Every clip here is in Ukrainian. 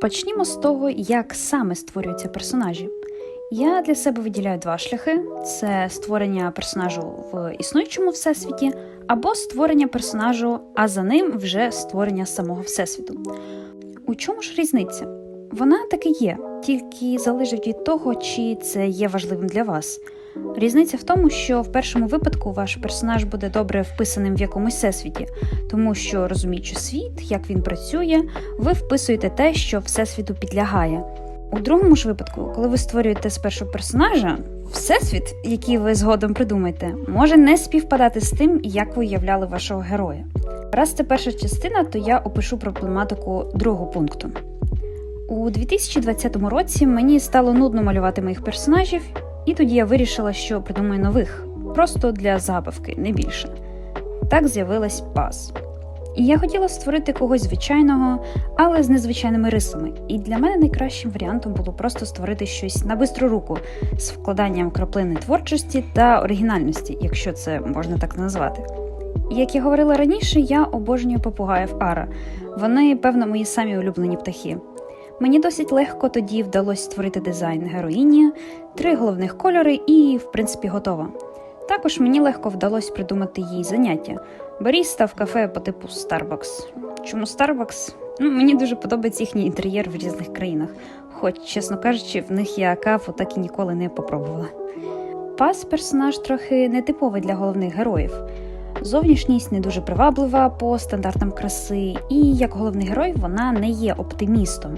Почнімо з того, як саме створюються персонажі. Я для себе виділяю два шляхи: це створення персонажу в існуючому всесвіті, або створення персонажу, а за ним вже створення самого всесвіту. У чому ж різниця? Вона таки є, тільки залежить від того, чи це є важливим для вас. Різниця в тому, що в першому випадку ваш персонаж буде добре вписаним в якомусь всесвіті, тому що розуміючи світ, як він працює, ви вписуєте те, що всесвіту підлягає. У другому ж випадку, коли ви створюєте спершу персонажа, всесвіт, який ви згодом придумаєте, може не співпадати з тим, як ви уявляли вашого героя. Раз це перша частина, то я опишу проблематику другого пункту. У 2020 році мені стало нудно малювати моїх персонажів, і тоді я вирішила, що придумаю нових, просто для забавки, не більше. Так з'явилась паз. І я хотіла створити когось звичайного, але з незвичайними рисами. І для мене найкращим варіантом було просто створити щось на бистру руку з вкладанням краплини творчості та оригінальності, якщо це можна так назвати. Як я говорила раніше, я обожнюю попугаїв Ара. Вони, певно, мої самі улюблені птахи. Мені досить легко тоді вдалося створити дизайн героїні, три головних кольори і, в принципі, готова. Також мені легко вдалося придумати їй заняття баріста в кафе по типу Starbucks. Чому Starbucks? Ну, мені дуже подобається їхній інтер'єр в різних країнах, хоч, чесно кажучи, в них я каву так і ніколи не попробувала. Пас персонаж трохи нетиповий для головних героїв. Зовнішність не дуже приваблива по стандартам краси, і як головний герой вона не є оптимістом.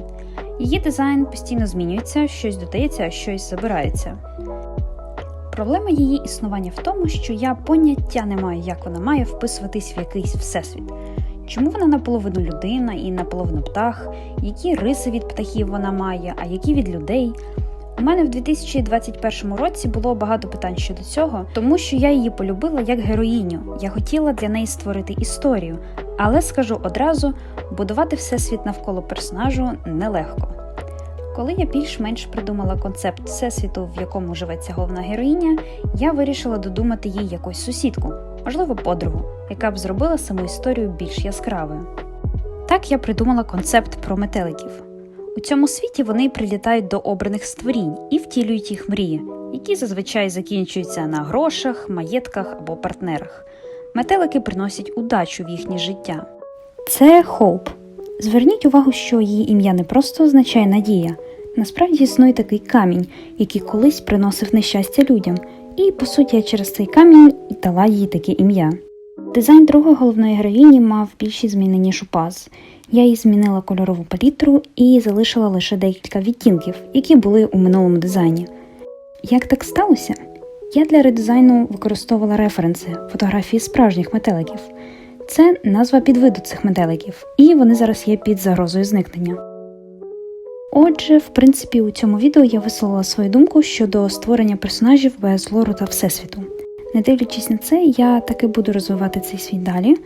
Її дизайн постійно змінюється, щось додається, щось забирається. Проблема її існування в тому, що я поняття не маю, як вона має вписуватись в якийсь всесвіт. Чому вона наполовину людина і наполовину птах, які риси від птахів вона має, а які від людей. У мене в 2021 році було багато питань щодо цього, тому що я її полюбила як героїню. Я хотіла для неї створити історію, але скажу одразу: будувати всесвіт навколо персонажу нелегко. Коли я більш-менш придумала концепт всесвіту, в якому живеться головна героїня, я вирішила додумати їй якусь сусідку, можливо, подругу, яка б зробила саму історію більш яскравою. Так я придумала концепт про метеликів. У цьому світі вони прилітають до обраних створінь і втілюють їх мрії, які зазвичай закінчуються на грошах, маєтках або партнерах. Метелики приносять удачу в їхнє життя. Це Хоуп. Зверніть увагу, що її ім'я не просто означає надія. Насправді існує такий камінь, який колись приносив нещастя людям, і, по суті, через цей камінь дала їй таке ім'я. Дизайн другої головної героїні мав більші зміни, ніж у паз. Я їй змінила кольорову палітру і залишила лише декілька відтінків, які були у минулому дизайні. Як так сталося? Я для редизайну використовувала референси фотографії справжніх метеликів. Це назва підвиду цих метеликів, і вони зараз є під загрозою зникнення. Отже, в принципі, у цьому відео я висловила свою думку щодо створення персонажів без лору та всесвіту. Не дивлячись на це, я таки буду розвивати цей світ далі.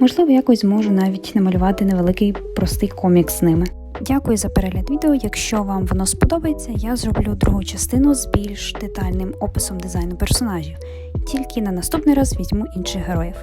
Можливо, якось зможу навіть намалювати невеликий простий комікс з ними. Дякую за перегляд відео. Якщо вам воно сподобається, я зроблю другу частину з більш детальним описом дизайну персонажів. Тільки на наступний раз візьму інших героїв.